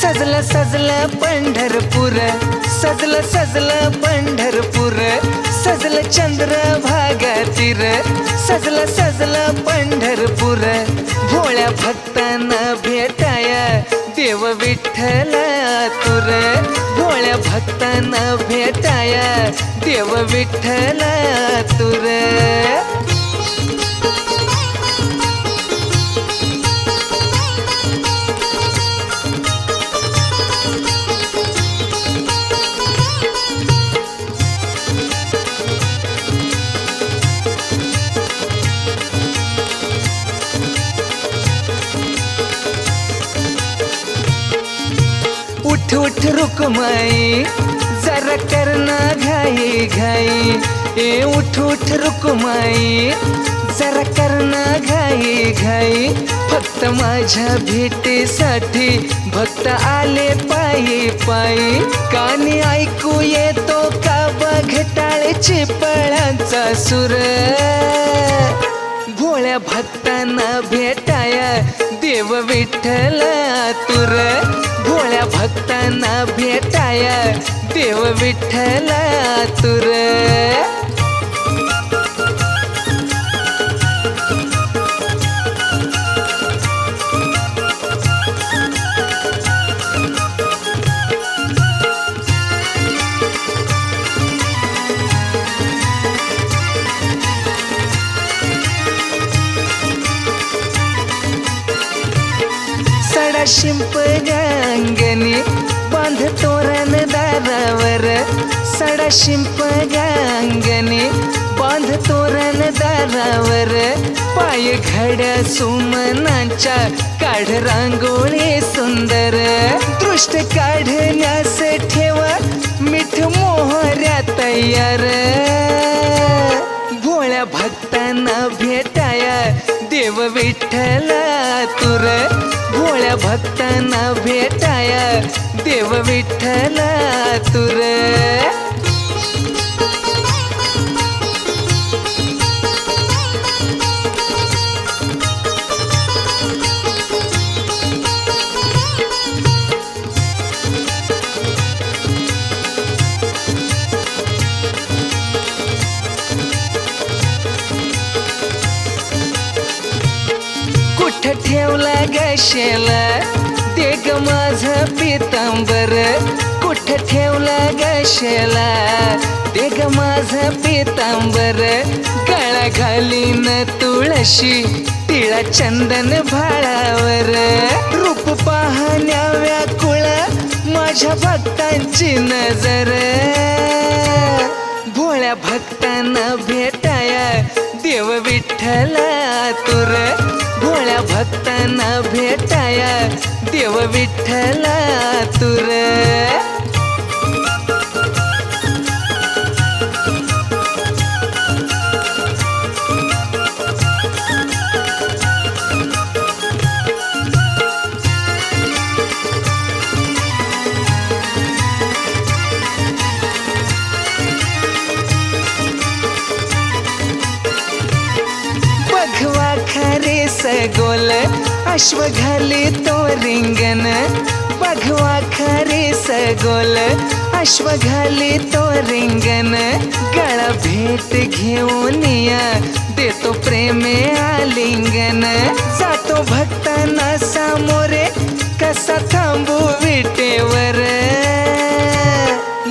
सजलं सजलं पंढरपूर सजलं सजलं पंढरपूर सजलं चंद्र भागातीर सजलं सजलं पंढरपूर भोळ्या भक्तांना भेटाय. देव विठ्ठल तुर भोळ्या भक्तांना भेटाया. देव विठ्ठल तुर उठ उठ रुकमाई जरा करना घाई घाई. ए उठ उठ रुकमाई जरा करना घाई घाई. फक्त माझ्या भेटीसाठी भक्त आले पायी पायी. कानी ऐकू येतो का बघटाळची पळांचा सुर. भोळ्या भक्तांना भेटाया देव विठ्ठल तुर भक्तांना भेटाया. देव विठ्ठल तुर सडा शिंप गांगणी बांध तोरण दारावर. सडा शिंप गांगणी बांध तोरण दारावर. पाय घड्या सुमनांच्या काढ रांगोळी सुंदर. दृष्ट काढण्यास ठेवा मिठ मोहऱ्या तयार. देव विठ्ठल तुर भोळ्या भक्तांना भेटाया. देव विठ्ठल तुर ठेवला गशेला ते ग माझ पितांबर. कुठ ठेवला गशेला ते ग माझ पितांबर. गळा घालीन तुळशी तिळा चंदन भाळावर. रूप पाहण्या व्याकुळ माझ्या भक्तांची नजर. भोळ्या भक्तांना भेटाया देव विठ्ठल तुर विठ्ठल तुर बघवा खरे सगोल. अश्व घाले तो रिंगण बघवा खरे सगोल. अश्व घाले तो रिंगण गळा भेट घेऊन या. देतो प्रेमे आलिंगन जातो भक्तांना सामोरे कसा थांबू विटेवर.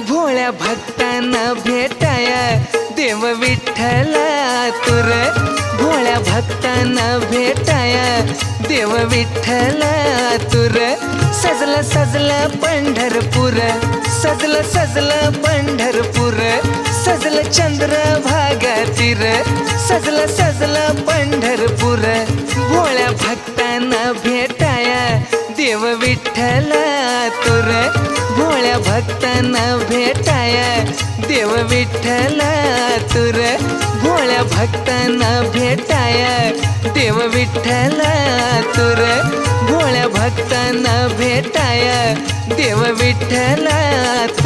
भोळ्या भक्तांना भेटाया देव विठ्ठल तुर भोळ्या भक्तांना भेटाया. देव विठ्ठल तुर सजलं सजलं पंढरपूर. सजलं सजलं पंढरपूर. सजलं चंद्र भागातीर. सजलं सजलं पंढरपूर. भोळ्या भक्तांना भेटाया. देव विठ्ठल तुर भोळ्या भक्तांना भेटाय. देव विठ्ठल तुर भोळ्या भक्तांना भेटाय. देव विठ्ठल तुर भोळ्या भक्तांना भेटाय. देव विठ्ठल तुर